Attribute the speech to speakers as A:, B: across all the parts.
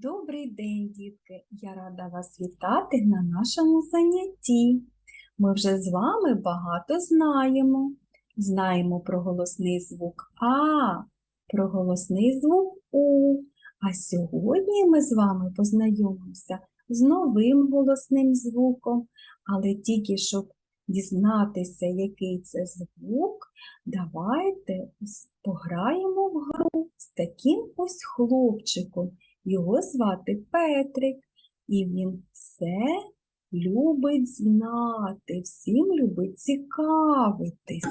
A: Добрий день, дітки! Я рада вас вітати на нашому занятті. Ми вже з вами багато знаємо. Знаємо про голосний звук А, про голосний звук У. А сьогодні ми з вами познайомимося з новим голосним звуком, але тільки щоб дізнатися, який це звук, давайте пограємо в гру з таким ось хлопчиком. Його звати Петрик, і він все любить знати, всім любить цікавитись.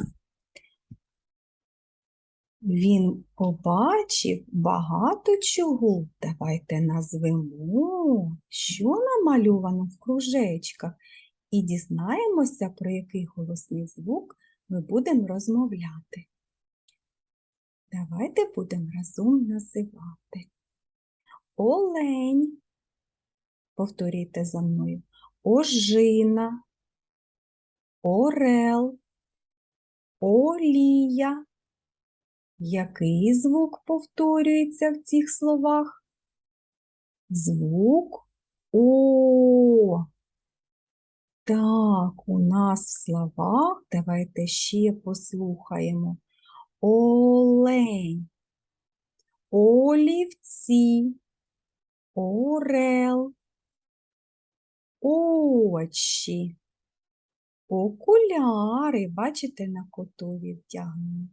A: Він побачив багато чого. Давайте назвемо, що намальовано в кружечках, і дізнаємося, про який голосний звук ми будемо розмовляти. Давайте будемо разом називати. Олень. Повторюйте за мною. Ожина, орел, олія. Який звук повторюється в цих словах? Звук О. Так, у нас в словах, давайте ще послухаємо. Олень, олівці, орел, очі, окуляри, бачите, на котові вдягнені.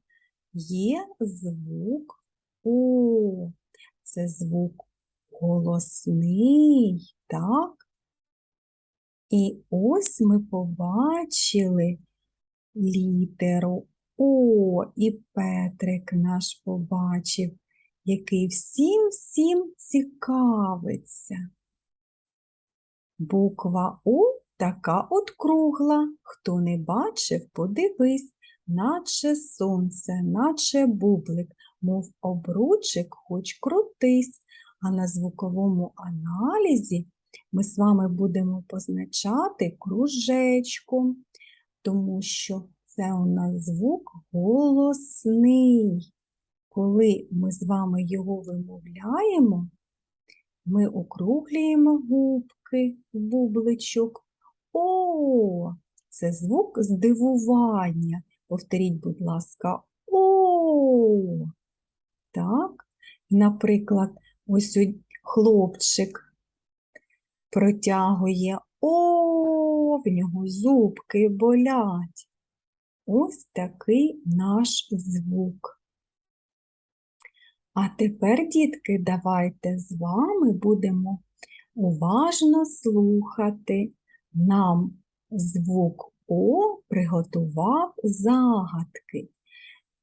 A: Є звук О. Це звук голосний, так? І ось ми побачили літеру О, і Петрик наш побачив, який всім-всім цікавиться. Буква У така от кругла. Хто не бачив, подивись, наче сонце, наче бублик, мов обручик, хоч крутись. А на звуковому аналізі ми з вами будемо позначати кружечком, тому що це у нас звук голосний. Коли ми з вами його вимовляємо, ми округлюємо губки бубличок. О, це звук здивування. Повторіть, будь ласка, о. Так. Наприклад, ось хлопчик протягує о, в нього зубки болять. Ось такий наш звук. А тепер, дітки, давайте з вами будемо уважно слухати. Нам звук О приготував загадки.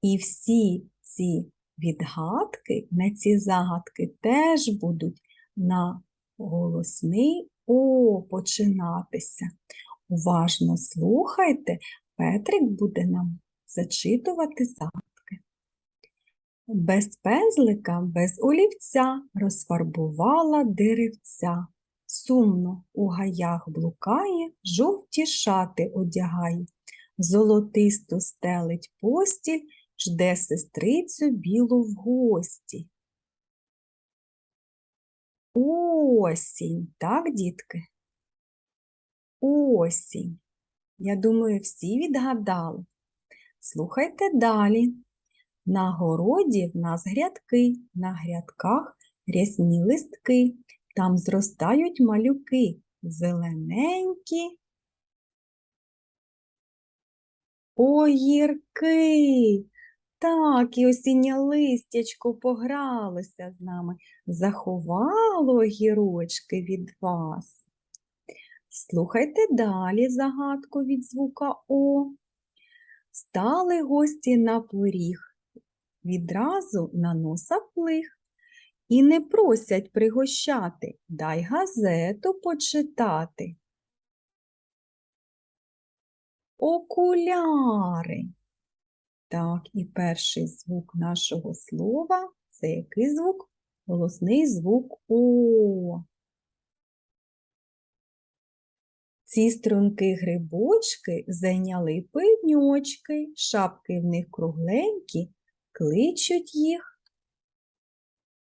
A: І всі ці відгадки на ці загадки теж будуть на голосний О починатися. Уважно слухайте, Петрик буде нам зачитувати загадки. Без пензлика, без олівця розфарбувала деревця. Сумно у гаях блукає, жовті шати одягає, золотисто стелить постіль, жде сестрицю білу в гості. Осінь, так, дітки? Осінь. Я думаю, всі відгадали. Слухайте далі. На городі в нас грядки, на грядках рясні листки, там зростають малюки, зелененькі огірки. Так, і осіннє листячко погралося з нами, заховало огірочки від вас. Слухайте далі загадку від звука О. Стали гості на поріг, відразу на носа плих. І не просять пригощати, дай газету почитати. Окуляри. Так, і перший звук нашого слова це який звук? Голосний звук О. Ці струнки грибочки зайняли пеньочки, шапки в них кругленькі, кличуть їх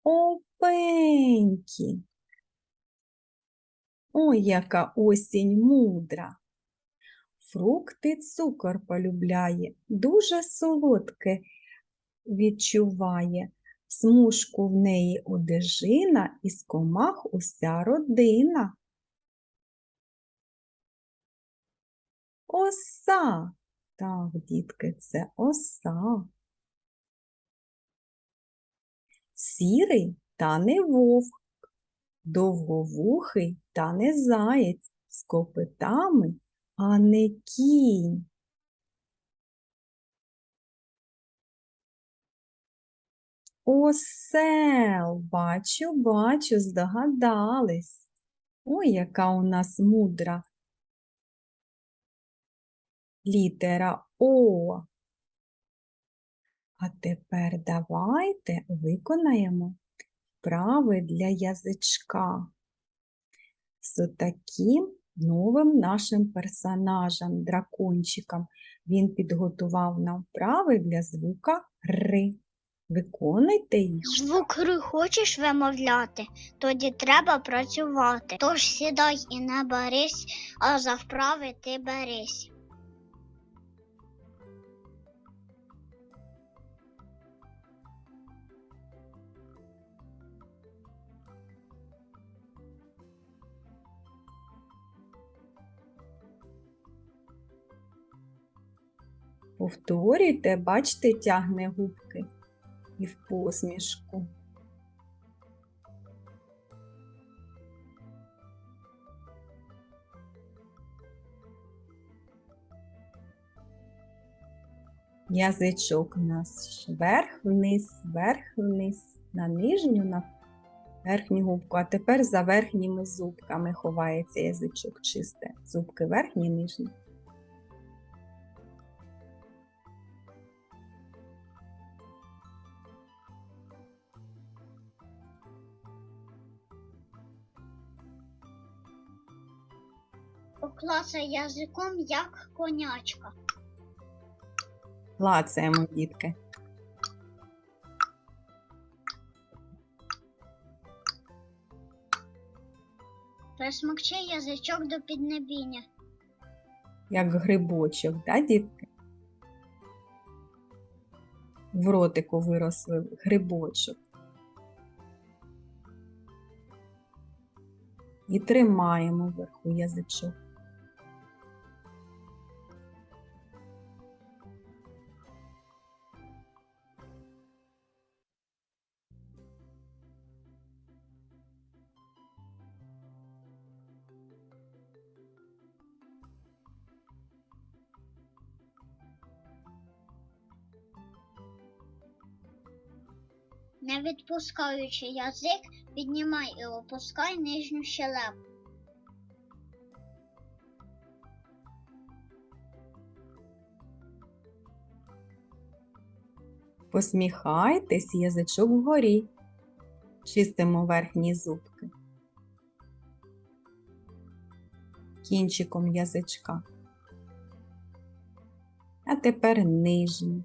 A: опенькі. Ой, яка осінь мудра. Фрукти цукор полюбляє, дуже солодке відчуває. Смужку в неї одежина, із комах уся родина. Оса. Так, дітки, це оса. Сірий та не вовк, довговухий та не заєць, з копитами, а не кінь. Осел, бачу, бачу, здогадались. Ой, яка у нас мудра літера О. А тепер давайте виконаємо вправи для язичка з таким новим нашим персонажем, дракончиком. Він підготував нам вправи для звука Р. Виконуйте їх.
B: Звук ри хочеш вимовляти, тоді треба працювати. Тож сідай і не берись, а за вправи ти берись.
A: Повторюйте, бачите, тягне губки і в посмішку. Язичок у нас вверх-вниз, вверх-вниз, на нижню, на верхню губку, а тепер за верхніми зубками ховається язичок чисте. Зубки верхні, нижні.
B: Поклацай язиком, як конячка.
A: Клацаємо, дітки.
B: Присмокчи язичок до піднебіння.
A: як грибочок, да, дітки? В ротику виросли грибочок. І тримаємо вверху язичок.
B: Не відпускаючи язик, піднімай і опускай нижню щелепу.
A: Посміхайтесь, язичок вгорі. Чистимо верхні зубки. Кінчиком язичка. А тепер нижній.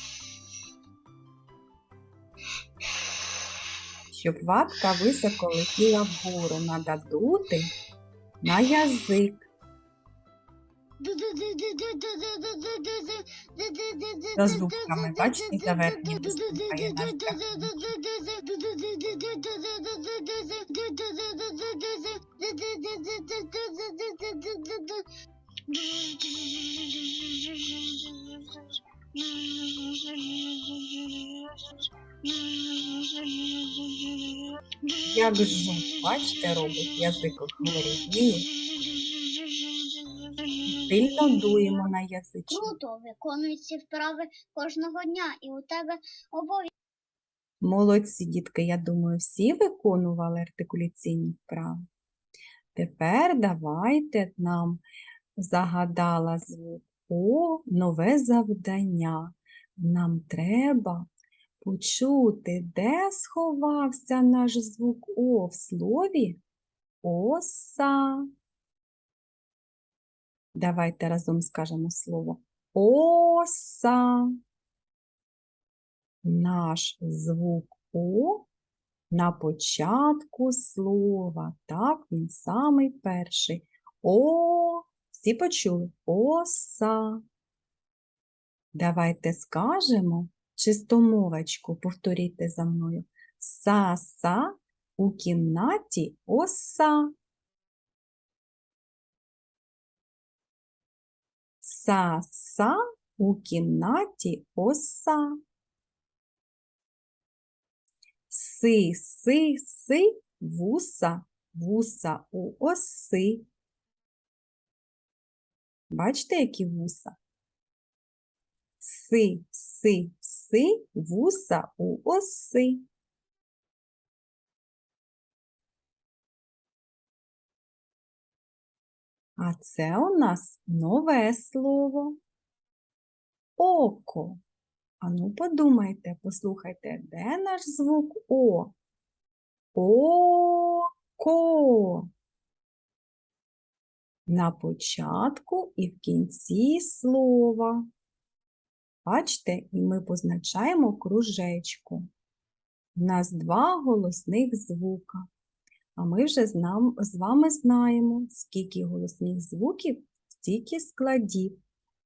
A: Щоб ватка високо летіла вгору, надо дути на язик. За зубками, бачите, за зубками наш Як зуб, бачите, робить язик говорить. Ні, сильно дуємо на язичок.
B: Круто, виконуй ці вправи кожного дня, і у тебе обов'язково
A: Молодці, дітки, я думаю, всі виконували артикуляційні вправи. Тепер давайте нам загадала звук О нове завдання. Нам треба почути, де сховався наш звук О в слові оса. Давайте разом скажемо слово оса. Наш звук О на початку слова. Так, він самий перший. О, всі почули? Оса. Давайте скажемо чистомовочку, повторіть за мною. Са-са у кімнаті оса. Са-са у кімнаті оса. Си, си, си, вуса, вуса у оси. Бачите, які вуса? Си, си, си, вуса у оси. А це у нас нове слово. Око. Ану, подумайте, послухайте, де наш звук О? Око. На початку і в кінці слова. Бачите, і ми позначаємо кружечку. У нас два голосних звука. А ми вже з, вами знаємо, скільки голосних звуків, стільки складів.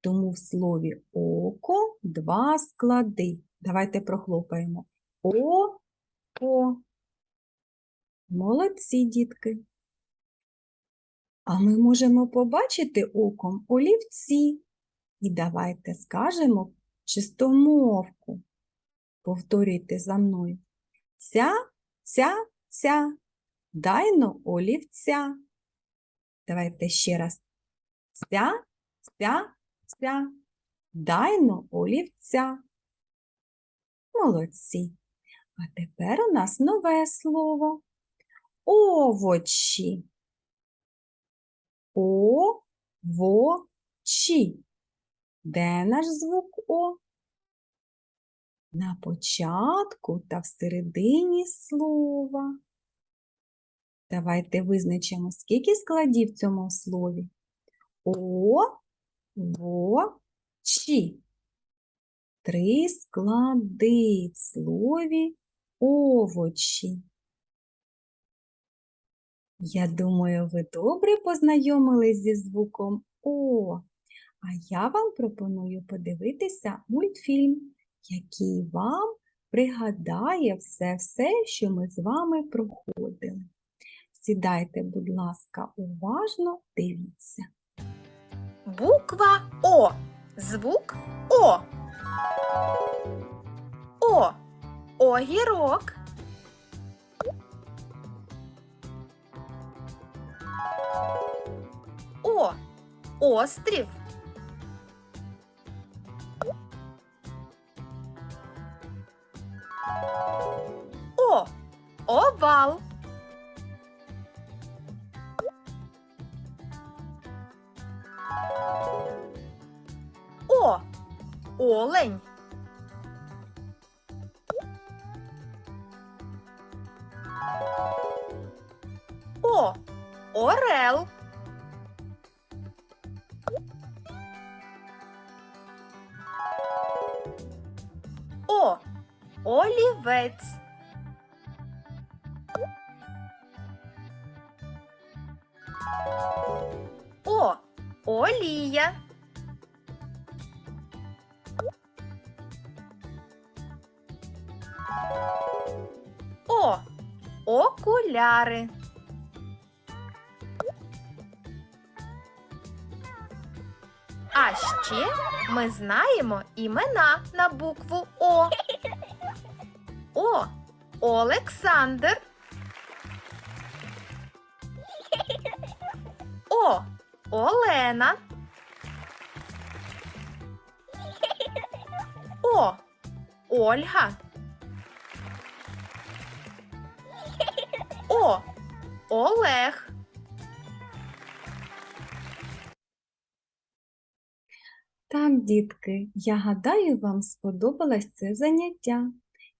A: Тому в слові око два склади. Давайте прохлопаємо. О-ко. Молодці, дітки. А ми можемо побачити оком олівці. І давайте скажемо чистомовку. Повторюйте за мною. Ця, ця, ця. Дайно олівця. Давайте ще раз. Ця, ця, ця. Дайно олівця. Молодці. А тепер у нас нове слово. Овочі. О-во-чі. Де наш звук О? На початку та всередині слова. Давайте визначимо, скільки складів в цьому слові. О, во, чі. Три склади в слові овочі. Я думаю, ви добре познайомились зі звуком О. А я вам пропоную подивитися мультфільм, який вам пригадає все-все, що ми з вами проходили. Сідайте, будь ласка, уважно дивіться.
C: Буква О. Звук О. О. Огірок. О. Острів. Овал. О. Олень. О. Орел. О. Олівець. Олія. О. Окуляри. А ще ми знаємо імена на букву О. О. Олександр. О. Олена. О. Ольга. О. Олег.
A: Так, дітки, я гадаю, вам сподобалось це заняття,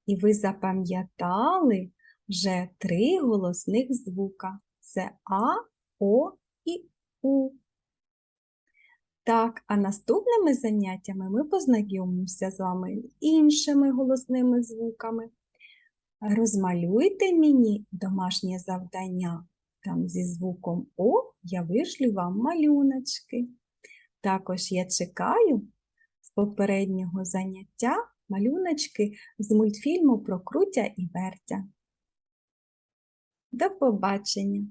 A: і ви запам'ятали вже три голосних звука: це А, О і У. Так, а наступними заняттями ми познайомимося з вами іншими голосними звуками. Розмалюйте мені домашнє завдання. Там зі звуком О я вишлю вам малюночки. Також я чекаю з попереднього заняття малюночки з мультфільму про Крутя і Вертя. До побачення!